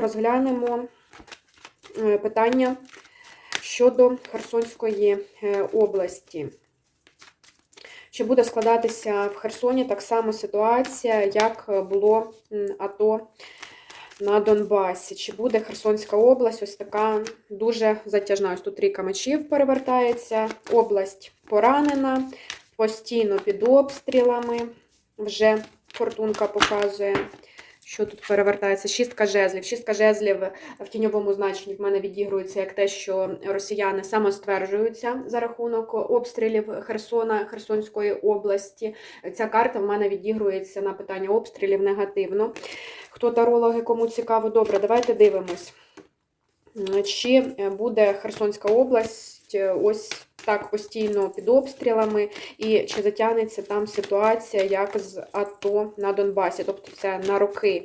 Розглянемо е, питання щодо Херсонської е, області. Чи буде складатися в Херсоні так само ситуація, як було АТО на Донбасі? Чи буде Херсонська область ось така дуже затяжна? Ось тут трійка мечів перевертається, область поранена, постійно під обстрілами. Вже фортунка показує, що тут перевертається. Шістка жезлів. Шістка жезлів в тіньовому значенні в мене відігрується як те, що росіяни самостверджуються за рахунок обстрілів Херсона, Херсонської області. Ця карта в мене відігрується на питання обстрілів негативно. Хто тарологи, кому цікаво, добре, давайте дивимось. Чи буде Херсонська область е, ось так постійно під обстрілами, і чи затягнеться там ситуація, як з АТО на Донбасі, тобто це на роки.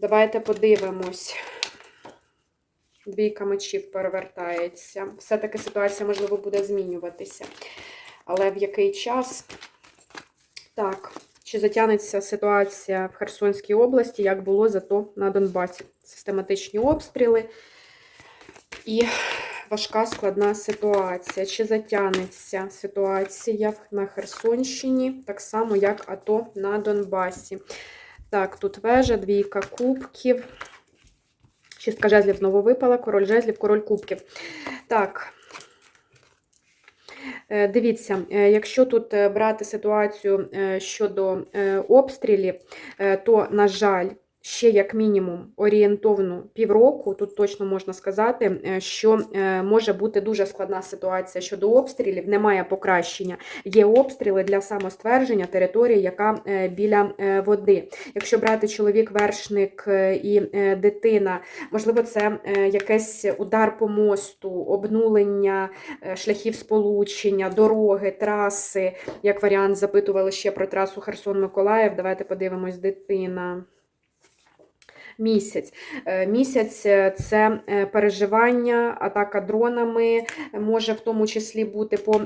Давайте подивимось. Двійка мечів перевертається. Все-таки ситуація, можливо, буде змінюватися. Але в який час? Так, чи затягнеться ситуація в Херсонській області, як було зато на Донбасі? Систематичні обстріли і важка складна ситуація. Чи затягнеться ситуація на Херсонщині, так само, як АТО на Донбасі? Так, тут вежа, двійка кубків. Шістка жезлів знову випала, король жезлів, король кубків. Так. Е, Дивіться, е, якщо тут е, брати ситуацію щодо обстрілів, то, на жаль, ще як мінімум орієнтовно півроку, тут точно можна сказати, е, що е, може бути дуже складна ситуація щодо обстрілів, немає покращення. Є обстріли для самоствердження території, яка е, біля води. Якщо брати чоловік, вершник і дитина, можливо, це якийсь удар по мосту, обнулення шляхів сполучення, дороги, траси. Як варіант, запитували ще про трасу Херсон-Миколаїв. Давайте подивимось, дитина. Місяць. Е, Місяць е, це е, переживання, атака дронами, може в тому числі бути по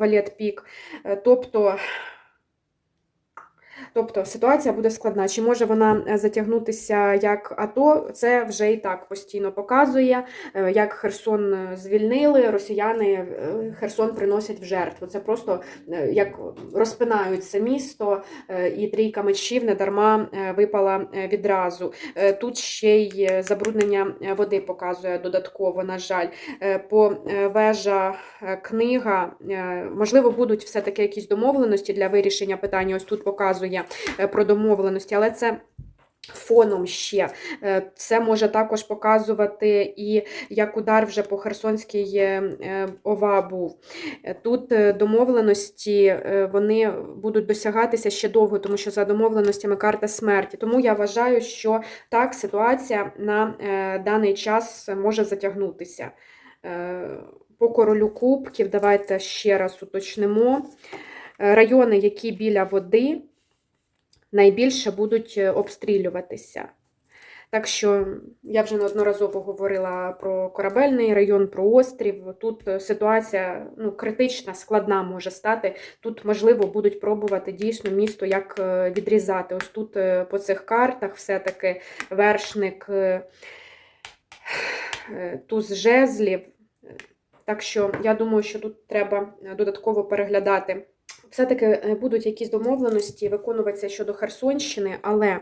Валет Пік. Тобто, тобто ситуація буде складна. Чи може вона затягнутися як АТО? Це вже і так постійно показує, Е, як Херсон звільнили, росіяни е, Херсон приносять в жертву. Це просто е, як розпинають це місто, е, і трійка мечів недарма е, випала е, відразу. Е, Тут ще й е, забруднення е, води показує додатково, на жаль. Е, По е, вежа е, книга, е, можливо, будуть все-таки якісь домовленості для вирішення питання. Ось тут показує е, про домовленості, але це. Фоном ще Е, це може також показувати і як удар вже по Херсонській е, ОВА був. Тут домовленості вони будуть досягатися ще довго, тому що за домовленостями карта смерті. Тому я вважаю, що так ситуація на даний час може затягнутися. По королю кубків, давайте ще раз уточнимо. Райони, які біля води, найбільше будуть е, обстрілюватися. Так що я вже неодноразово говорила про корабельний район, про острів. Тут е, ситуація ну, критична, складна може стати. Тут, можливо, будуть пробувати дійсно місто як е, відрізати. Ось тут по цих картах все-таки вершник туз жезлів. Так що я думаю, що тут треба додатково переглядати. Все-таки е, будуть якісь домовленості виконуватися щодо Херсонщини, але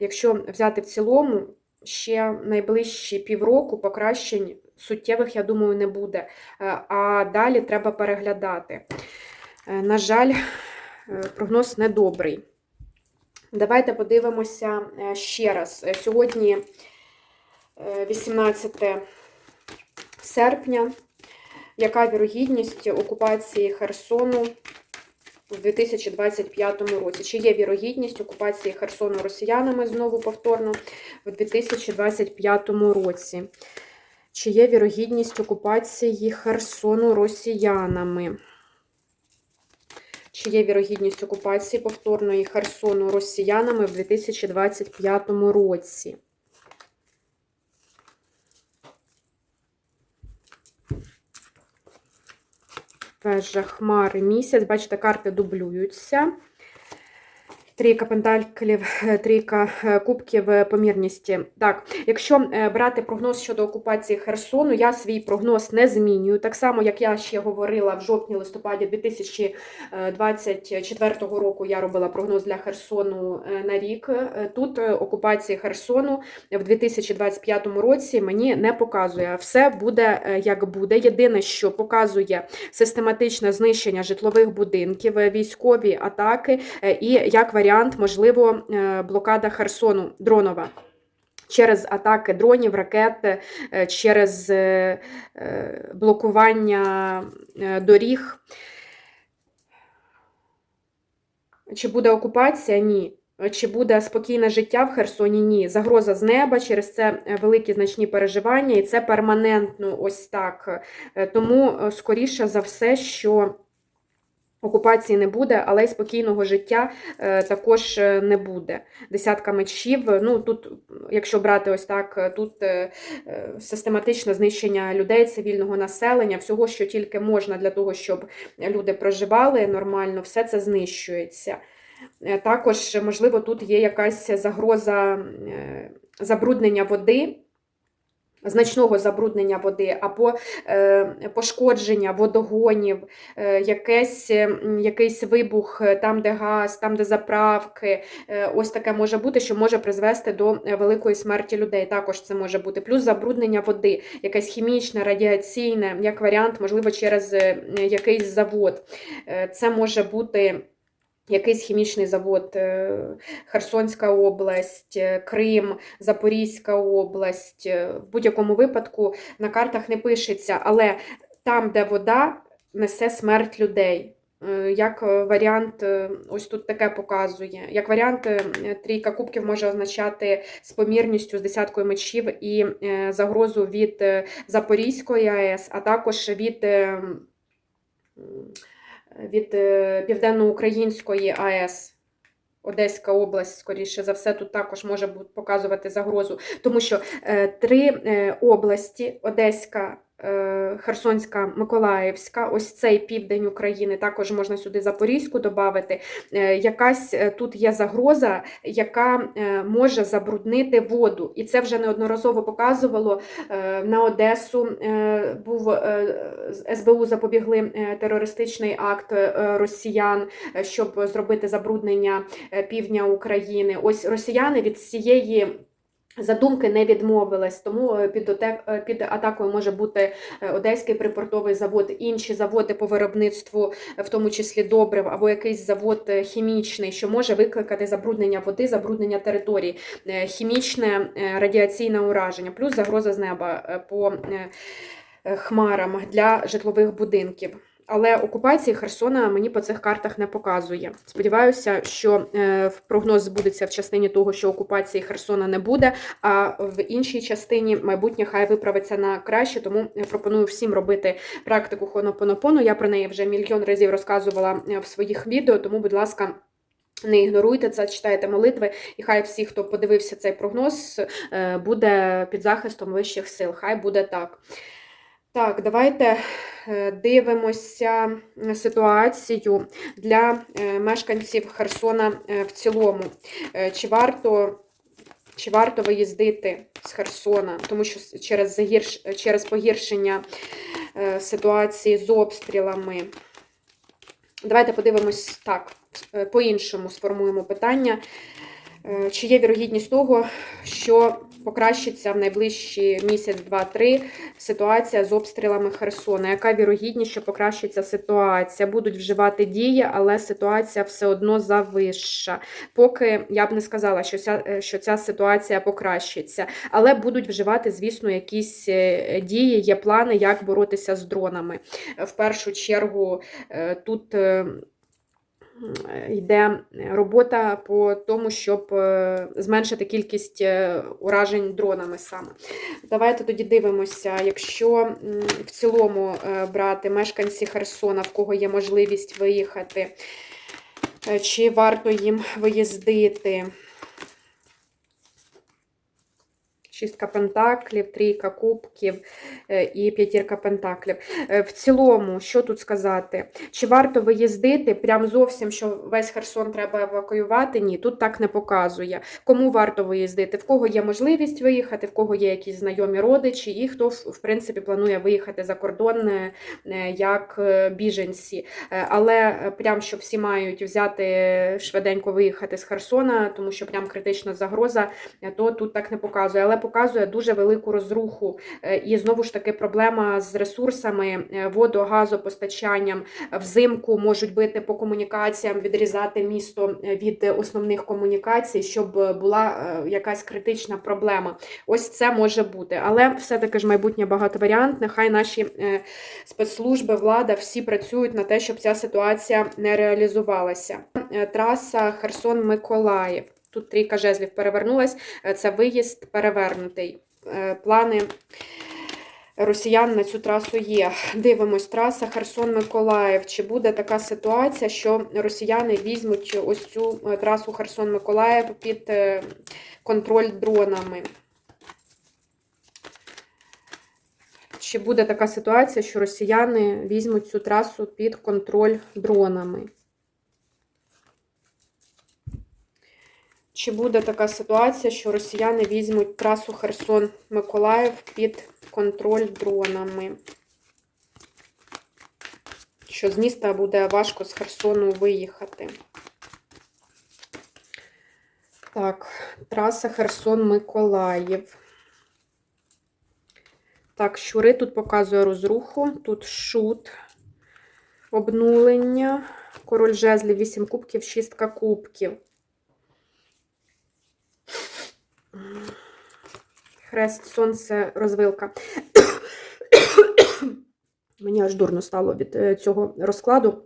якщо взяти в цілому, ще найближчі півроку покращень суттєвих, я думаю, не буде. Е, А далі треба переглядати. Е, На жаль, прогноз недобрий. Давайте подивимося ще раз. Сьогодні е, 18 серпня. Яка вірогідність окупації Херсону у 2025 році? Чи є вірогідність окупації Херсону росіянами знову повторно у 2025 році? Чи є вірогідність окупації Херсону росіянами? Чи є вірогідність окупації повторної Херсону росіянами в 2025 році? Вежа, хмари, місяць. Бачите, карти дублюються. Трійка пентаклів, е, трійка е, кубків помірності. Так, якщо е, брати прогноз щодо окупації Херсону, я свій прогноз не змінюю. Так само, як я ще говорила в жовтні-листопаді 2024 року, я робила прогноз для Херсону на рік. Тут окупації Херсону в 2025 році мені не показує. Все буде як буде. Єдине, що показує систематичне знищення житлових будинків, військові атаки і як варіант, можливо, е, блокада Херсону дронова. Через атаки дронів, ракет, е, через е, блокування доріг. Чи буде окупація? Ні. Чи буде спокійне життя в Херсоні? Ні. Загроза з неба, через це великі значні переживання, і це перманентно ось так. Тому, скоріше за все, що окупації не буде, але й спокійного життя е, також е, не буде. Десятка мечів. Ну тут, якщо брати ось так, е, тут е, е, систематичне знищення людей, цивільного населення, всього, що тільки можна для того, щоб люди проживали нормально, все це знищується. Е, Також, можливо, тут є якась загроза е, забруднення води. Значного забруднення води або е, пошкодження водогонів, е, якесь, е, якийсь вибух там, де газ, там, де заправки. Ось таке може бути, що може призвести до великої смерті людей. Також це може бути. Плюс забруднення води, якесь хімічне, радіаційне, як варіант, можливо, через якийсь завод. Це може бути. Якийсь хімічний завод, е, Херсонська область, е, Крим, Запорізька область. Е, В будь-якому випадку на картах не пишеться, але там, де вода, несе смерть людей. Як варіант, ось тут таке показує. Як варіант, трійка кубків може означати з помірністю з десяткою мечів і загрозу від Запорізької АЕС, а також від. Від е, Південноукраїнської АЕС. Одеська область, скоріше за все, тут також може показувати загрозу, тому що е, три е, області Одеська, Херсонська, Миколаївська, ось цей південь України, також можна сюди Запорізьку додати. Е, якась е, тут є загроза, яка е, може забруднити воду. І це вже неодноразово показувало е, на Одесу. е, Був е, СБУ запобігли е, терористичний акт е, росіян, е, щоб зробити забруднення е, півдня України. Ось росіяни від цієї. Задумки не відмовились, тому е, під, е, під атакою може бути е, Одеський припортовий завод, інші заводи по виробництву, в тому числі добрив, або якийсь завод хімічний, що може викликати забруднення води, забруднення території, е, хімічне радіаційне ураження, плюс загроза з неба по хмарам для житлових будинків. Але окупації Херсона мені по цих картах не показує. Сподіваюся, що е, прогноз збудеться в частині того, що окупації Херсона не буде, а в іншій частині майбутнє хай виправиться на краще. Тому пропоную всім робити практику Хонопонопону. Я про неї вже мільйон разів розказувала е, в своїх відео, тому, будь ласка. Не ігноруйте це, читайте молитви, і хай всі, хто подивився цей прогноз, е, буде під захистом вищих сил. Хай буде так. Так, давайте е, дивимося ситуацію для е, мешканців Херсона е, в цілому. Е, Чи варто, чи варто виїздити з Херсона, тому що через, загірш, через погіршення е, ситуації з обстрілами. Давайте подивимось так, е, по-іншому сформуємо питання. Е, Чи є вірогідність того, що покращиться в найближчі місяць, два-три ситуація з обстрілами Херсона? Яка вірогідність, що покращиться ситуація? Будуть вживати дії, але ситуація все одно завища. Поки я б не сказала, що ця, е, що ця ситуація покращиться, але будуть вживати, звісно, якісь е, дії, є плани, як боротися з дронами. Е, В першу чергу тут. Е, Йде робота по тому, щоб е, зменшити кількість е, уражень дронами саме. Давайте тоді дивимося, якщо в цілому брати мешканці Херсона, в кого є можливість виїхати, чи варто їм виїздити. Шістка пентаклів, трійка кубків е, і п'ятірка пентаклів. Е, В цілому, що тут сказати? Чи варто виїздити? Прям зовсім, що весь Херсон треба евакуювати? Ні, тут так не показує. Кому варто виїздити? В кого є можливість виїхати, в кого є якісь знайомі родичі, і хто, в принципі, планує виїхати за кордон е, як біженці. Але прям, що всі мають взяти швиденько виїхати з Херсона, тому що прям критична загроза, то тут так не показує. Але показує дуже велику розруху. Е, І знову ж таки проблема з ресурсами, е, водо, газопостачанням. Взимку можуть бити по комунікаціям, відрізати місто е, від основних комунікацій, щоб була якась критична проблема. Ось це може бути. Але все-таки ж майбутнє багатоваріантне. Хай наші спецслужби, влада всі працюють на те, щоб ця ситуація не реалізувалася. Траса Херсон-Миколаїв. Тут трійка жезлів перевернулась. Е, Це виїзд перевернутий. Е, Плани росіян на цю трасу є. Дивимось, траса Херсон-Миколаїв. Чи буде така ситуація, що росіяни візьмуть ось цю е, трасу Херсон-Миколаїв під контроль дронами? Чи буде така ситуація, що росіяни візьмуть цю трасу під контроль дронами? Чи буде така ситуація, що росіяни візьмуть трасу Херсон-Миколаїв під контроль дронами? Що з міста буде важко з Херсону виїхати? Так, траса Херсон-Миколаїв. Так, щури тут показує розруху. Тут шут, обнулення, король жезлів, 8 кубків, шістка кубків. Хрест, сонце, розвилка. Мені аж дурно стало від е, цього розкладу.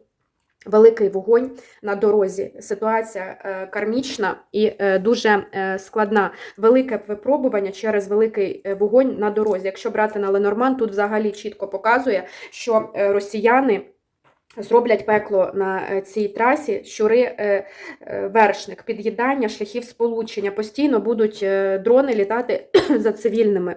Великий вогонь на дорозі. Ситуація е, кармічна і е, дуже складна. Велике випробування через великий вогонь на дорозі. Якщо брати на Ленорман, тут взагалі чітко показує, що росіяни. Зроблять пекло на е, цій трасі, щури е, е, вершник, під'їдання, шляхів сполучення. Постійно будуть дрони літати за цивільними.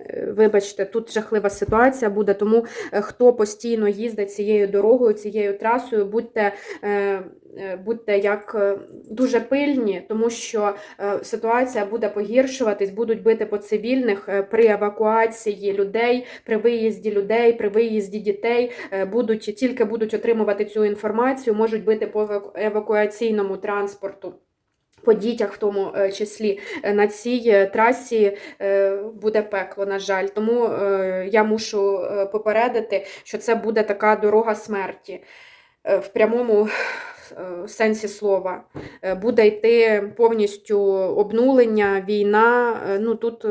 Е, Вибачте, тут жахлива ситуація буде, тому е, хто постійно їздить цією дорогою, цією трасою, будьте, е, будьте як дуже пильні, тому що ситуація буде погіршуватись, будуть бити по цивільних при евакуації людей, при виїзді людей, при виїзді дітей, будуть тільки будуть отримувати цю інформацію, можуть бити по евакуаційному транспорту. По дітях, в тому е, числі Е, на цій е, трасі буде пекло, на жаль. Тому я мушу попередити, що це буде така дорога смерті в прямому сенсі слова. Буде йти повністю обнулення, війна. Ну тут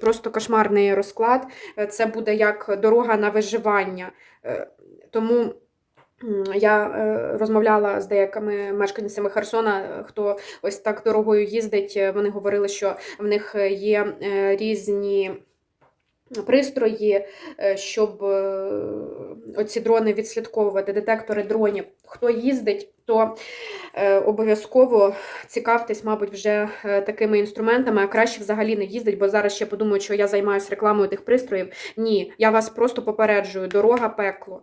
просто кошмарний розклад. Це буде як дорога на виживання. Тому. Я е, розмовляла з деякими мешканцями Херсона, е, хто ось так дорогою їздить. е, Вони говорили, що в них є різні пристрої, щоб оці дрони відслідковувати, детектори дронів. Хто їздить, то обов'язково цікавтесь, мабуть, вже такими інструментами, а краще взагалі не їздить, бо зараз ще подумають, що я займаюся рекламою тих пристроїв. Ні, я вас просто попереджую: дорога пекло.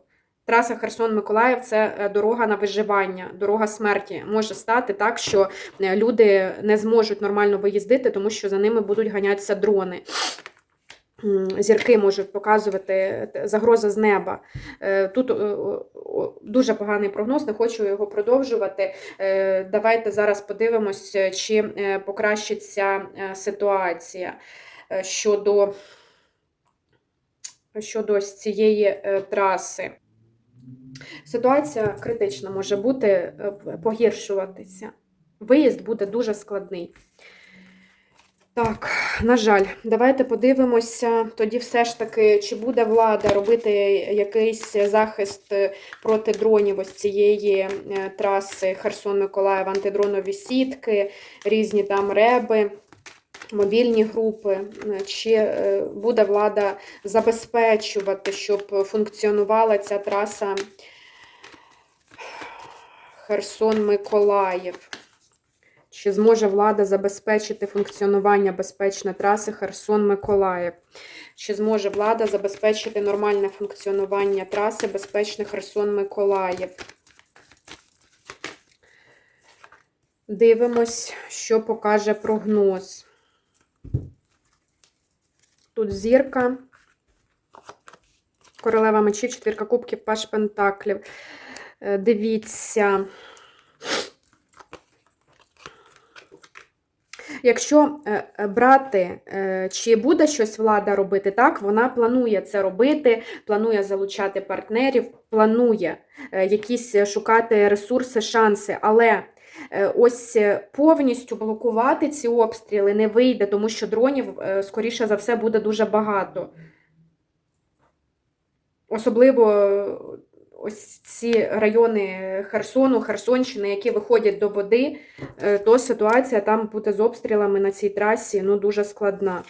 Траса Херсон-Миколаїв це е, дорога на виживання, дорога смерті. Може стати так, що е, люди не зможуть нормально виїздити, тому що за ними будуть ганятися дрони. Зірки можуть показувати е, загроза з неба. Тут дуже поганий прогноз, не хочу його продовжувати. Давайте зараз подивимось, чи покращиться ситуація щодо, щодо цієї траси. Ситуація критична може бути, е, погіршуватися. Виїзд буде дуже складний. Так, на жаль, давайте подивимося тоді все ж таки, чи буде влада робити якийсь захист е, проти дронів ось цієї е, траси Херсон-Миколаїв, антидронові сітки, різні там реби, мобільні групи. Чи буде влада забезпечувати, щоб функціонувала ця траса Херсон-Миколаїв? Чи зможе влада забезпечити функціонування безпечної траси Херсон-Миколаїв? Чи зможе влада забезпечити нормальне функціонування траси безпечний Херсон-Миколаїв? Дивимось, що покаже прогноз. Тут зірка, королева мечів, четвірка кубків, паш пентаклів. Е, Дивіться. Якщо е, е, брати, чи буде щось влада робити, так, вона планує це робити, планує залучати партнерів, планує якісь шукати ресурси, шанси, але ось повністю блокувати ці обстріли не вийде, тому що дронів, скоріше за все, буде дуже багато. Особливо ось ці райони Херсону, Херсонщини, які виходять до води, е, то ситуація там буде з обстрілами на цій трасі ну, дуже складна.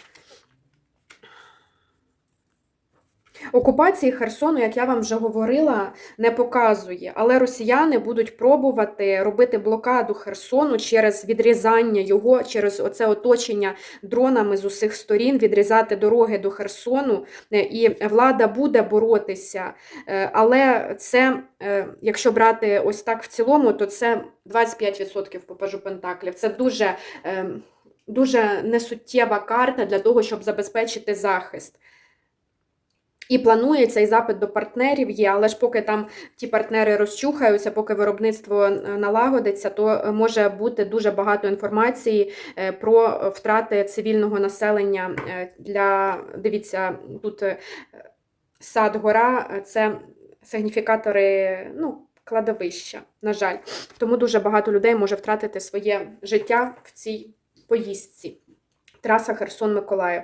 Окупації Херсону, як я вам вже говорила, не показує, але росіяни будуть пробувати робити блокаду Херсону через відрізання його, через оце оточення дронами з усіх сторін, відрізати дороги до Херсону, Е, і влада буде боротися. Е, Але це, е, якщо брати ось так в цілому, то це 25% по пажу Пентаклів. Це дуже, е, дуже несуттєва карта для того, щоб забезпечити захист. І планується і запит до партнерів є, але ж поки там ті партнери розчухаються, поки виробництво е, налагодиться, то е, може бути дуже багато інформації е, про втрати цивільного населення. Для дивіться, тут сад гора це сигніфікатори, ну, кладовища, на жаль. Тому дуже багато людей може втратити своє життя в цій поїздці. Траса Херсон-Миколаїв.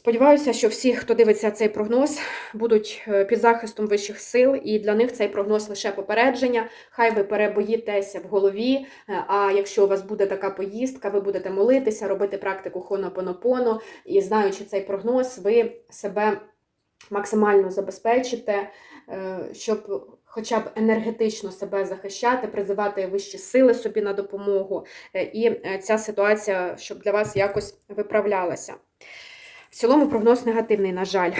Сподіваюся, що всі, хто дивиться цей прогноз, будуть е, під захистом вищих сил, і для них цей прогноз лише попередження. Хай ви перебоїтеся в голові. е, А якщо у вас буде така поїздка, ви будете молитися, робити практику хонопонопоно, і знаючи цей прогноз, ви себе максимально забезпечите, е, щоб хоча б енергетично себе захищати, призивати вищі сили собі на допомогу, і ця ситуація, щоб для вас якось виправлялася. В цілому прогноз негативний, на жаль.